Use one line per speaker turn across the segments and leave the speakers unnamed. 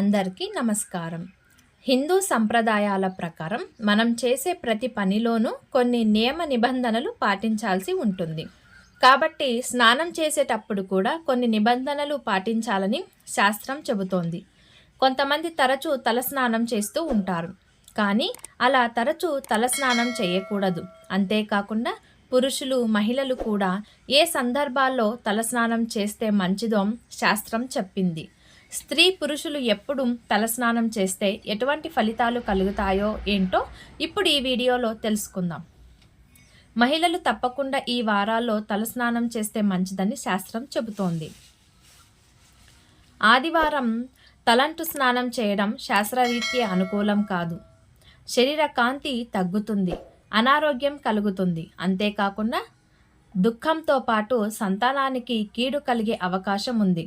అందరికీ నమస్కారం. హిందూ సంప్రదాయాల ప్రకారం మనం చేసే ప్రతి పనిలోనూ కొన్ని నియమ నిబంధనలు పాటించాల్సి ఉంటుంది. కాబట్టి స్నానం చేసేటప్పుడు కూడా కొన్ని నిబంధనలు పాటించాలని శాస్త్రం చెబుతోంది. కొంతమంది తరచూ తలస్నానం చేస్తూ ఉంటారు. కానీ అలా తరచూ తలస్నానం చేయకూడదు. అంతేకాకుండా పురుషులు మహిళలు కూడా ఏ సందర్భాల్లో తలస్నానం చేస్తే మంచిదో శాస్త్రం చెప్పింది. స్త్రీ పురుషులు ఎప్పుడు తలస్నానం చేస్తే ఎటువంటి ఫలితాలు కలుగుతాయో ఏంటో ఇప్పుడు ఈ వీడియోలో తెలుసుకుందాం. మహిళలు తప్పకుండా ఈ వారాల్లో తలస్నానం చేస్తే మంచిదని శాస్త్రం చెబుతోంది. ఆదివారం తలంటు స్నానం చేయడం శాస్త్రరీత్యా అనుకూలం కాదు. శరీర కాంతి తగ్గుతుంది అనారోగ్యం కలుగుతుంది. అంతేకాకుండా దుఃఖంతో పాటు సంతానానికి కీడు కలిగే అవకాశం ఉంది.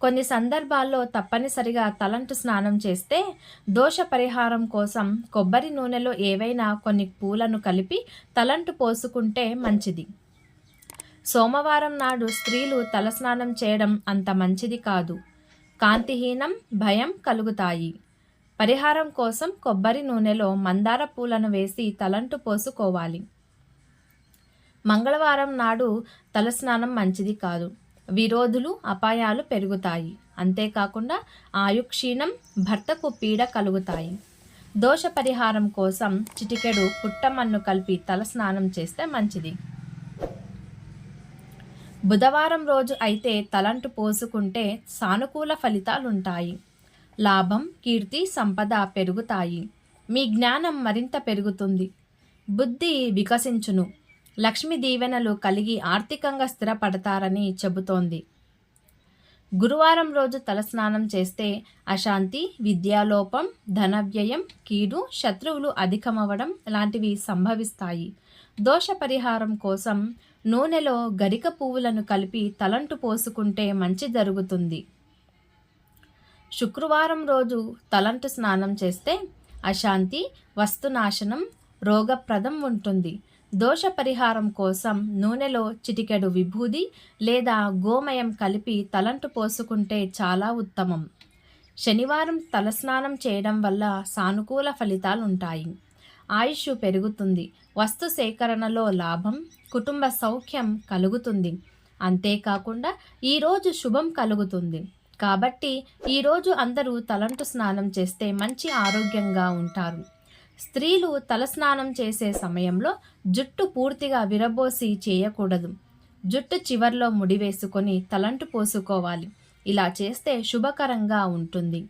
కొన్ని సందర్భాల్లో తప్పనిసరిగా తలంటు స్నానం చేస్తే దోష పరిహారం కోసం కొబ్బరి నూనెలో ఏవైనా కొన్ని పూలను కలిపి తలంటు పోసుకుంటే మంచిది. సోమవారం నాడు స్త్రీలు తలస్నానం చేయడం అంత మంచిది కాదు. కాంతిహీనం భయం కలుగుతాయి. పరిహారం కోసం కొబ్బరి నూనెలో మందార పూలను వేసి తలంటు పోసుకోవాలి. మంగళవారం నాడు తలస్నానం మంచిది కాదు. విరోధులు అపాయాలు పెరుగుతాయి. అంతేకాకుండా ఆయుక్షీణం భర్తకు పీడ కలుగుతాయి. దోష పరిహారం కోసం చిటికెడు పుట్టమన్ను కలిపి తలస్నానం చేస్తే మంచిది. బుధవారం రోజు అయితే తలంటు పోసుకుంటే సానుకూల ఫలితాలుంటాయి. లాభం కీర్తి సంపద పెరుగుతాయి. మీ జ్ఞానం మరింత పెరుగుతుంది. బుద్ధి వికసించును. లక్ష్మి దీవెనలు కలిగి ఆర్థికంగా స్థిరపడతారని చెబుతోంది. గురువారం రోజు తలస్నానం చేస్తే అశాంతి విద్యాలోపం ధనవ్యయం కీడు శత్రువులు అధికమవడం లాంటివి సంభవిస్తాయి. దోష పరిహారం కోసం నూనెలో గరిక పువ్వులను కలిపి తలంటు పోసుకుంటే మంచి జరుగుతుంది. శుక్రవారం రోజు తలంటు స్నానం చేస్తే అశాంతి వస్తునాశనం రోగప్రదం ఉంటుంది. దోష పరిహారం కోసం నూనెలో చిటికెడు విభూది లేదా గోమయం కలిపి తలంటు పోసుకుంటే చాలా ఉత్తమం. శనివారం తలస్నానం చేయడం వల్ల సానుకూల ఫలితాలు ఉంటాయి ఆయుష్ పెరుగుతుంది. వస్తు సేకరణలో లాభం కుటుంబ సౌఖ్యం కలుగుతుంది. అంతేకాకుండా ఈరోజు శుభం కలుగుతుంది. కాబట్టి ఈరోజు అందరూ తలంటు స్నానం చేస్తే మంచి ఆరోగ్యంగా ఉంటారు. స్త్రీలు తలస్నానం చేసే సమయంలో జుట్టు పూర్తిగా విరబోసి చేయకూడదు. జుట్టు చివర్లో ముడివేసుకొని తలంటు పోసుకోవాలి. ఇలా చేస్తే శుభకరంగా ఉంటుంది.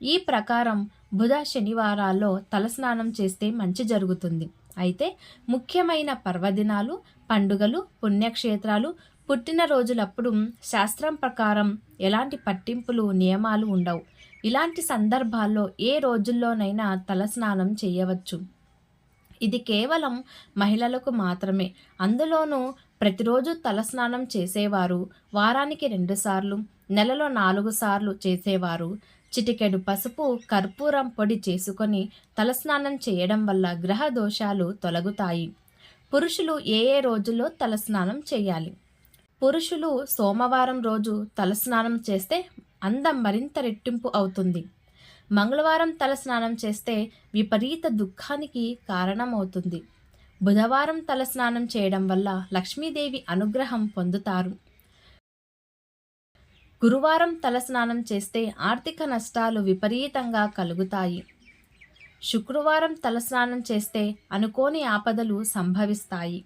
ఈ ప్రకారం బుధ శనివారాల్లో తలస్నానం చేస్తే మంచి జరుగుతుంది. అయితే ముఖ్యమైన పర్వదినాలు పండుగలు పుణ్యక్షేత్రాలు పుట్టినరోజులప్పుడు శాస్త్రం ప్రకారం ఎలాంటి పట్టింపులు నియమాలు ఉండవు. ఇలాంటి సందర్భాల్లో ఏ రోజుల్లోనైనా తలస్నానం చేయవచ్చు. ఇది కేవలం మహిళలకు మాత్రమే. అందులోనూ ప్రతిరోజు తలస్నానం చేసేవారు వారానికి రెండుసార్లు నెలలో నాలుగు సార్లు చేసేవారు. చిటికెడు పసుపు కర్పూరం పొడి చేసుకొని తలస్నానం చేయడం వల్ల గ్రహ దోషాలు తొలగుతాయి. పురుషులు ఏ ఏ రోజుల్లో తలస్నానం చేయాలి? పురుషులు సోమవారం రోజు తలస్నానం చేస్తే అందం మరింత రెట్టింపు అవుతుంది. మంగళవారం తల స్నానం చేస్తే విపరీత దుఃఖానికి కారణమవుతుంది. బుధవారం తల స్నానం చేయడం వల్ల లక్ష్మీదేవి అనుగ్రహం పొందుతారు. గురువారం తల స్నానం చేస్తే ఆర్థిక నష్టాలు విపరీతంగా కలుగుతాయి. శుక్రవారం తలస్నానం చేస్తే అనుకోని ఆపదలు సంభవిస్తాయి.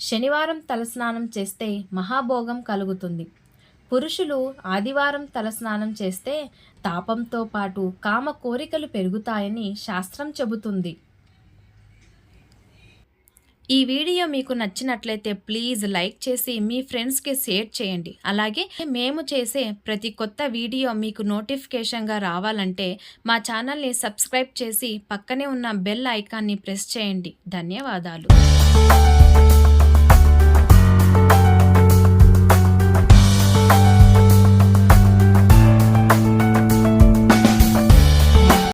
శనివారం తలస్నానం చేస్తే మహాభోగం కలుగుతుంది. పురుషులు ఆదివారం తలస్నానం చేస్తే తాపంతో పాటు కామ కోరికలు పెరుగుతాయని శాస్త్రం చెబుతుంది. ఈ వీడియో మీకు నచ్చినట్లయితే ప్లీజ్ లైక్ చేసి మీ ఫ్రెండ్స్కి షేర్ చేయండి. అలాగే మేము చేసే ప్రతి కొత్త వీడియో మీకు నోటిఫికేషన్గా రావాలంటే మా ఛానల్ని సబ్స్క్రైబ్ చేసి పక్కనే ఉన్న బెల్ ఐకాన్ని ప్రెస్ చేయండి. ధన్యవాదాలు.